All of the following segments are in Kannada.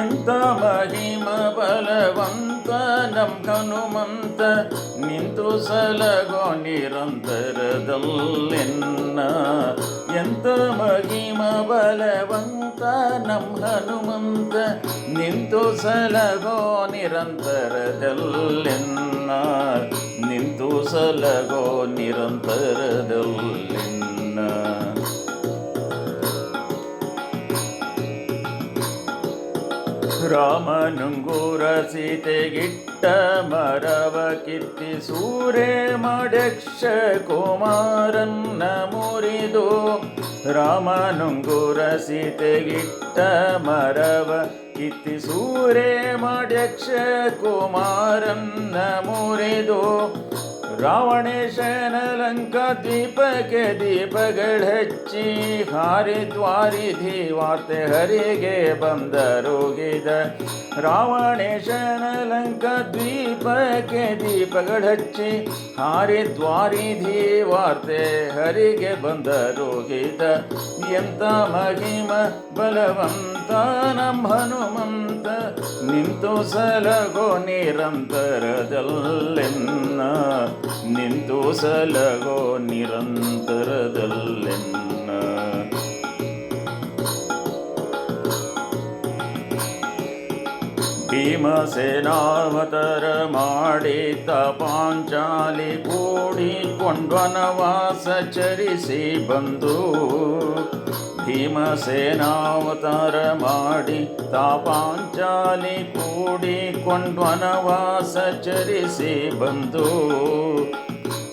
ಎಂತ ಮಹಿಮ ಬಲವಂತ ನಮ್ ಹನುಮಂತ ನಿಂತು ಸಲಗೋ ನಿರಂತರದಲ್ಲೆನ್ನ ಎಂತ ಮಹಿಮ ಬಲವಂತ ನಮ್ ಹನುಮಂತ ನಿಂತು ಸಲಗೋ ನಿರಂತರದಲ್ಲೆನ್ನ ನಿಂತು ಸಲಗೋ ನಿರಂತರದಲ್ಲೆನ್ನ ರಾಮನುಂಗೂರ ಸೀತೆಗಿಟ್ಟ ಮರವ ಕಿತ್ತಿ ಸೂರೆ ಮಡಕ್ಷ ಕುಮಾರನ್ನ ಮುರಿದು ರಾಮನುಂಗೂರ ಸೀತೆಗಿಟ್ಟ ಮರವ ಕಿತ್ತಿ ಸೂರೆ ಮಡಕ್ಷ ಕುಮಾರನ್ನ ಮುರಿದು ರಾವಣೇಶನ ಲಂಕ ದೀಪಕ್ಕೆ ದೀಪಗಳ ಹಚ್ಚಿ ಹಾರಿದ್ವಾರಿಧಿ ವಾರ್ತೆ ಹರಿಗೆ ಬಂದರೋಗಿದ ರಾವಣೇಶನ ಲಂಕ ದ್ವೀಪಕ್ಕೆ ದೀಪಗಳ ಹಚ್ಚಿ ಹಾರಿದ್ವಾರಿಧಿ ವಾರ್ತೆ ಹರಿಗೆ ಬಂದರೋಗಿದ ಎಂತ ಮಹಿಮ ಬಲವಂತ ನಮ್ಮ ಹನುಮಂತ ನಿಂತು ಸಲಗೋ ನಿರಂತರದಲ್ಲೆನ್ನ ನಿಂತು ಸಲಗೋ ನಿರಂತರದಲ್ಲೆನ್ನ ಭೀಮಸೇನಾವತರ ಮಾಡಿತ ಪಾಂಚಾಲಿ ಕೂಡಿಕೊಂಡ್ವನವಾಸ ಚರಿಸಿ ಬಂದು. ಭೀಮಸೇನಾವತಾರ ಮಾಡಿ ತಾಪಾಂಚಾಲಿ ಕೂಡಿಕೊಂಡ್ವನವಾಸ ಚರಿಸಿ ಬಂದು.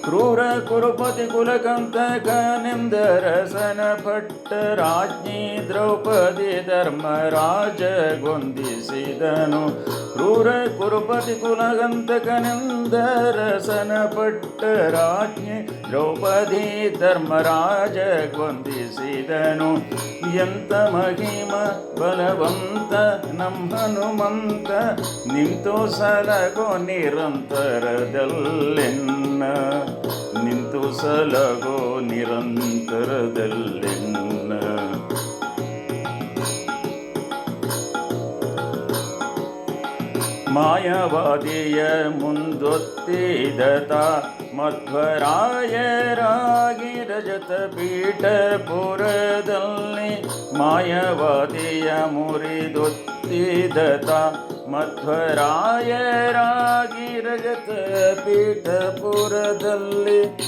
ಕ್ರೂರ ಕುರುಪತಿ ಕುಲಕಂತಕನೆಂದರಸನ ಭಟ್ಟ ರಾಜ್ಞಿ ದ್ರೌಪದಿ ಧರ್ಮರಾಜ ಗೊಂದಿಸಿದನು. ಕ್ರೂರ ಕುರುಪತಿ ಕುಲಗಂತಕನೆಂದರಸನ ಪಟ್ಟ ರಾಜ್ಞಿ ದ್ರೌಪದಿ ಧರ್ಮರಾಜ ಗೊಂದಿಸಿದನು. ಎಂತ ಮಹಿಮ ಬಲವಂತ ನಮ್ಮ ಹನುಮಂತ ನಿಂತು ಸಲಗೋ ನಿರಂತರದಲ್ಲೆನ್ನ ಸಲಗೋ ನಿರಂತರದಲ್ಲೆನ್ನ. ಮಾಯವಾದಿಯ ಮುಂದೊತ್ತಿದತ ಮಧ್ವರಾಯರಾಗಿ ರಜತ ಪೀಠಪುರದಲ್ಲಿ ಮಾಯವಾದಿಯ ಮುರಿದೊತ್ತಿದತ ಮಧ್ವರಾಯರಾಗಿ ರಜತ ಪೀಠಪುರದಲ್ಲಿ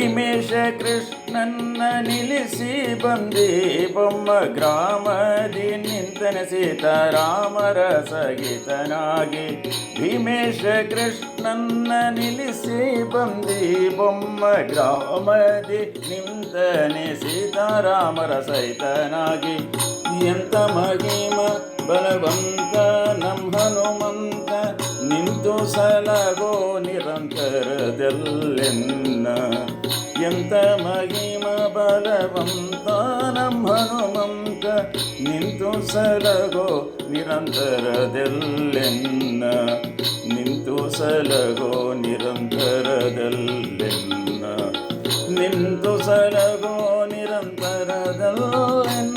ಭೀಮೇಶ ಕೃಷ್ಣನ್ನ ನಿಲ್ಲಿಸಿ ಬಂದಿ ಬೊಮ್ಮ ಗ್ರಾಮದಿ ನಿಂತನ ಸೀತಾರಾಮರ ಸಗಿತನಾಗಿ ಭೀಮೇಶ ಕೃಷ್ಣನ್ನ ನಿಲ್ಲಿಸಿ ಬಂದಿ ಬೊಮ್ಮ ಗ್ರಾಮದಿ ನಿಂತನೆ ಸೀತಾರಾಮರ ಸಹಿತನಾಗಿ. ಎಂತ ಮಹಿಮ ಬಲವಂತ ನಮ್ಮ ಹನುಮಂತ, ನಿಂತು ಸಲಗೋ ನಿರಂತರದಲ್ಲೆನ್ನ. ಎಂತ ಮಹಿಮ ಬಲವಂತ ನಮ್ಮ ಹನುಮಂತ ನಿಂತು ಸಲಗೋ ನಿರಂತರದಲ್ಲೆನ್ನ. ನಿಂತು ಸಲಗೋ ನಿರಂತರದಲ್ಲೆನ್ನ. ನಿಂತು ಸಲಗೋ ನಿರಂತರದಲ್ಲೆನ್ನ.